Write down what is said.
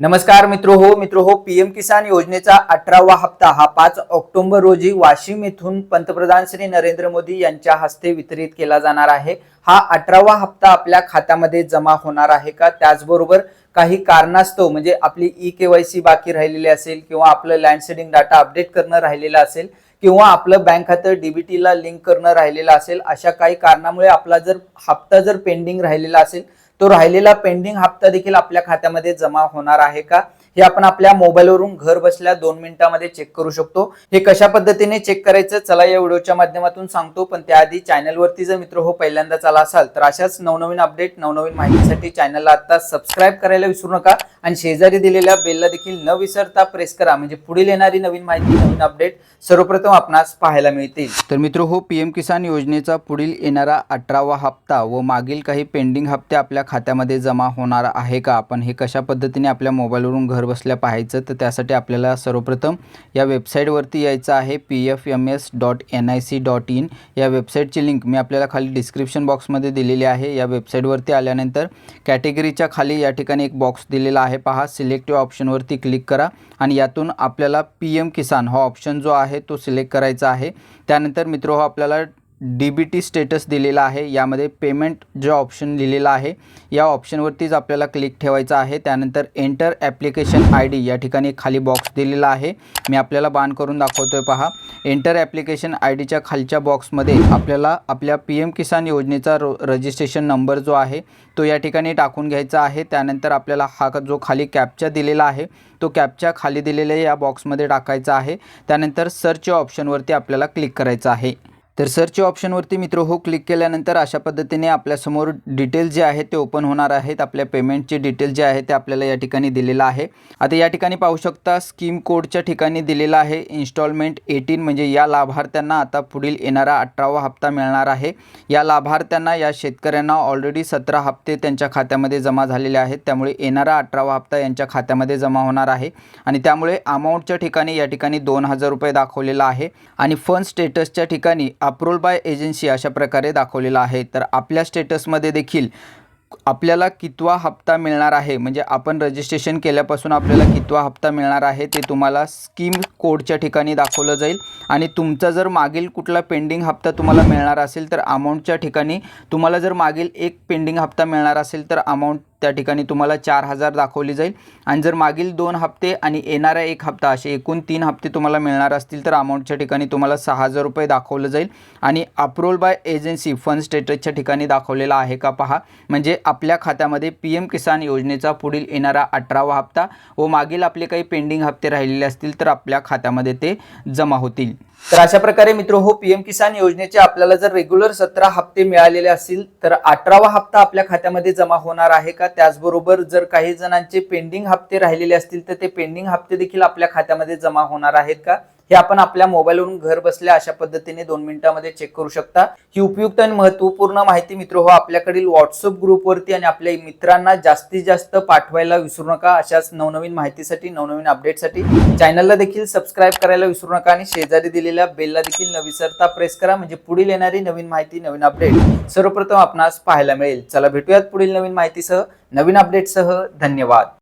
नमस्कार मित्र हो मित्र हो पीएम किसान योजनेचा अठरावा हप्ता हा पाच ऑक्टोबर रोजी वाशिम येथून पंतप्रधान श्री नरेंद्र मोदी यांच्या हस्ते वितरित केला जाणार आहे. हा अठरावा हप्ता आपल्या खात्यामध्ये जमा होणार आहे का? त्याचबरोबर काही कारणास्तव म्हणजे आपली ई केवायसी बाकी राहिलेली असेल किंवा आपलं लँडसेडिंग डाटा अपडेट करणं राहिलेलं असेल किंवा आपलं बँक खातं डीबीटीला लिंक करणं राहिलेलं असेल अशा काही कारणामुळे आपला जर हप्ता जर पेंडिंग राहिलेला असेल तो राहिलेला पेंडिंग हप्ता देखील आपल्या खात्यामध्ये जमा होणार आहे का? हे आपण आपल्या मोबाईलवरून घर बसल्या दोन मिनिटांमध्ये चेक करू शकतो. हे कशा पद्धतीने चेक करायचं चला या व्हिडिओच्या माध्यमातून सांगतो. पण त्याआधी चॅनलवरती जर मित्र हो पहिल्यांदा चला असाल तर अशाच नवनवीन अपडेट नवनवीन माहितीसाठी चॅनलला आता सबस्क्राईब करायला विसरू नका. आणि शेजारी दिलेल्या बेलला देखील न विसरता प्रेस करा. म्हणजे पुढील येणारी नवीन माहिती नवीन अपडेट सर्वप्रथम आपणास पाहायला मिळतील. तर मित्र हो पीएम किसान योजनेचा पुढील येणारा अठरावा हप्ता व मागील काही पेंडिंग हप्ते आपल्या खात्यामध्ये जमा होणार आहे का? आपण हे कशा पद्धतीने आपल्या मोबाईलवरून घर घरबसल्या पाहायचं तर त्यासाठी आपल्याला सर्वप्रथम या वेबसाईटवरती यायचं आहे P F M S dot N I C dot in या वेबसाईटची लिंक मी आपल्याला खाली डिस्क्रिप्शन बॉक्समध्ये दिलेली आहे. या वेबसाईटवरती आल्यानंतर कॅटेगरीच्या खाली या ठिकाणी एक बॉक्स दिलेला आहे. पहा सिलेक्टिव्ह ऑप्शनवरती क्लिक करा आणि यातून आपल्याला पी एम किसान हा ऑप्शन जो आहे तो सिलेक्ट करायचा आहे. त्यानंतर मित्र हो आपल्याला डी बी टी स्टेटस दिलेला आहे. यामध्ये पेमेंट जो ऑप्शन लिहिलेला आहे या ऑप्शनवरतीच आपल्याला क्लिक ठेवायचं आहे. त्यानंतर एंटर ॲप्लिकेशन आय डी या ठिकाणी खाली बॉक्स दिलेला आहे. मी आपल्याला बाण करून दाखवतो आहे पहा एंटर ॲप्लिकेशन आय डीच्या खालच्या बॉक्समध्ये आपल्याला आपल्या पी एम किसान योजनेचा रो रजिस्ट्रेशन नंबर जो आहे तो या ठिकाणी टाकून घ्यायचा आहे. त्यानंतर आपल्याला हा जो खाली कॅपचा दिलेला आहे तो कॅपच्या खाली दिलेल्या या बॉक्समध्ये टाकायचा आहे. त्यानंतर सर्च ऑप्शनवरती आपल्याला क्लिक करायचं आहे. तर सर्च ऑप्शनवरती मित्र हो क्लिक केल्यानंतर अशा पद्धतीने आपल्यासमोर डिटेल जे आहे ते ओपन होणार आहेत. आपल्या पेमेंटचे डिटेल जे आहे ते आपल्याला या ठिकाणी दिलेलं आहे. आता या ठिकाणी पाहू शकता स्कीम कोडच्या ठिकाणी दिलेला आहे. इन्स्टॉलमेंट एटीन म्हणजे या लाभार्थ्यांना आता पुढील येणारा अठरावा हप्ता मिळणार आहे. या लाभार्थ्यांना या शेतकऱ्यांना ऑलरेडी सतरा हप्ते त्यांच्या खात्यामध्ये जमा झालेले आहेत. त्यामुळे येणारा अठरावा हप्ता यांच्या खात्यामध्ये जमा होणार आहे. आणि त्यामुळे अमाऊंटच्या ठिकाणी या ठिकाणी दोन हजार रुपये दाखवलेला आहे. आणि फंड स्टेटसच्या ठिकाणी अप्रूव्हल बाय एजन्सी अशा प्रकारे दाखवलेला आहे. तर आपल्या स्टेटसमध्ये देखील आपल्याला कितवा हप्ता मिळणार आहे? म्हणजे आपण रजिस्ट्रेशन केल्यापासून आपल्याला कितवा हप्ता मिळणार आहे ते तुम्हाला स्कीम कोडच्या ठिकाणी दाखवलं जाईल. आणि तुमचा जर मागील कुठला पेंडिंग हप्ता तुम्हाला मिळणार असेल तर अमाऊंटच्या ठिकाणी तुम्हाला जर मागील एक पेंडिंग हप्ता मिळणार असेल तर अमाऊंट त्या ठिकाणी तुम्हाला चार हजार दाखवली जाईल. आणि जर मागील दोन हप्ते आणि येणारा एक हप्ता असे एकूण तीन हप्ते तुम्हाला मिळणार असतील तर अमाऊंटच्या ठिकाणी तुम्हाला सहा हजार रुपये दाखवलं जाईल. आणि अप्रूव्हल बाय एजन्सी फंड स्टेटसच्या ठिकाणी दाखवलेला आहे का पहा. म्हणजे आपल्या खात्यामध्ये पी एम किसान योजनेचा पुढील येणारा अठरावा हप्ता व मागील आपले काही पेंडिंग हप्ते राहिलेले असतील तर आपल्या खात्यामध्ये ते जमा होतील. तर अशा प्रकारे मित्र हो पीएम किसान योजनेचे आपल्याला जर रेग्युलर सतरा हप्ते मिळालेले असतील तर अठरावा हप्ता आपल्या खात्यामध्ये जमा होणार आहे का? त्याचबरोबर जर काही जणांचे पेंडिंग हप्ते राहिलेले असतील तर ते पेंडिंग हप्ते देखील आपल्या खात्यामध्ये जमा होणार आहेत का? हे आपण आपल्या मोबाईलवरून घर बसल्या अशा पद्धतीने दोन मिनिटांमध्ये चेक करू शकता. ही उपयुक्त आणि महत्त्वपूर्ण माहिती मित्र हो आपल्याकडील व्हॉट्सअप ग्रुपवरती आणि आपल्या मित्रांना जास्तीत जास्त पाठवायला विसरू नका. अशाच नवनवीन माहितीसाठी नवनवीन अपडेटसाठी चॅनलला देखील सबस्क्राईब करायला विसरू नका आणि शेजारी दिलेल्या बेलला देखील न विसरता प्रेस करा. म्हणजे पुढील येणारी नवीन माहिती नवीन अपडेट सर्वप्रथम आपणास पाहायला मिळेल. चला भेटूयात पुढील नवीन माहितीसह. नवीन अपडेटसह धन्यवाद.